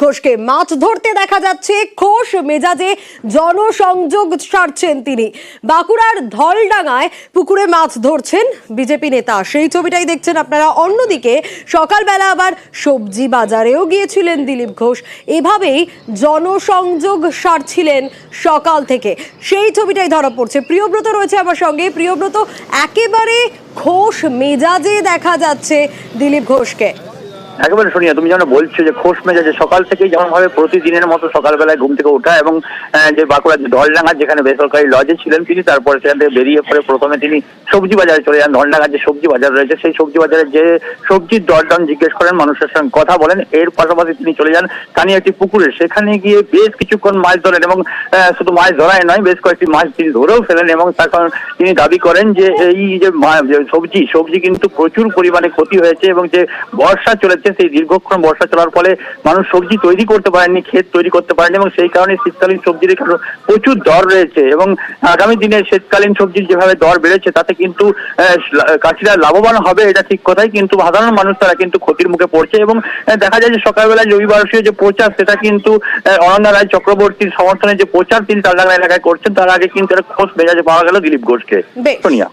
ঘোষকে মাছ ধরতে দেখা যাচ্ছে, খোশ মেজাজে জনসংযোগ সারছেন তিনি। বাঁকুড়ার ধলডাঙ্গায় পুকুরে মাছ ধরছেন বিজেপি নেতা। সেই ছবিটাই দেখছেন আপনারা। অন্যদিকে সকালবেলা আবার সবজি বাজারেও গিয়েছিলেন দিলীপ ঘোষ। এভাবেই জনসংযোগ সারছিলেন সকাল থেকে। সেই ছবিটাই ধরা পড়ছে। প্রিয়ব্রত রয়েছে আমার সঙ্গে। প্রিয়ব্রত, একেবারে খোশ মেজাজে দেখা যাচ্ছে দিলীপ ঘোষকে। একেবারে শুনিয়া, তুমি যেন বলছো যে খোশ মেজাজে সকাল থেকেই যেমন ভাবে প্রতিদিনের মতো সকালবেলায় ঘুম থেকে ওঠা এবং যে বাঁকুড়ার যে ঢলডাঙ্গা যেখানে বেসরকারি লজে ছিলেন তিনি, তারপরে সেখান থেকে বেরিয়ে পরে প্রথমে তিনি সবজি বাজারে চলে যান। ঢলডাঙ্গার যে সবজি বাজার রয়েছে, সেই সবজি বাজারে যে সবজির দরদাম জিজ্ঞেস করেন, মানুষের সঙ্গে কথা বলেন, এর পাশাপাশি তিনি চলে যান স্থানীয় একটি পুকুরে। সেখানে গিয়ে বেশ কিছুক্ষণ মাছ ধরেন এবং শুধু মাছ ধরাই নয়, বেশ কয়েকটি মাছ তিনি ধরেও ফেলেন এবং তখন তিনি দাবি করেন যে এই যে সবজি সবজি কিন্তু প্রচুর পরিমাণে ক্ষতি হয়েছে এবং যে বর্ষা চলেছে সেই দীর্ঘক্ষণ বর্ষা চলার ফলে মানুষ সবজি তৈরি করতে পারেননি ক্ষেত তৈরি করতে পারেনি এবং সেই কারণে শীতকালীন সবজির এখানে প্রচুর দর রয়েছে এবং আগামী দিনে শীতকালীন সবজির যেভাবে দর বেড়েছে তাতে কিন্তু চাষিরা লাভবান হবে এটা ঠিক কথাই কিন্তু সাধারণ মানুষ তারা কিন্তু ক্ষতির মুখে পড়ছে এবং দেখা যায় যে সকালবেলায় রবিবারসীয় যে প্রচার সেটা কিন্তু অনন্যা রায় চক্রবর্তীর সমর্থনে যে প্রচার তিনি তালডাঙ্গা এলাকায় করছেন তার আগে কিন্তু একটা খোঁজ মেজাজে পাওয়া গেল দিলীপ ঘোষকে। সোনিয়া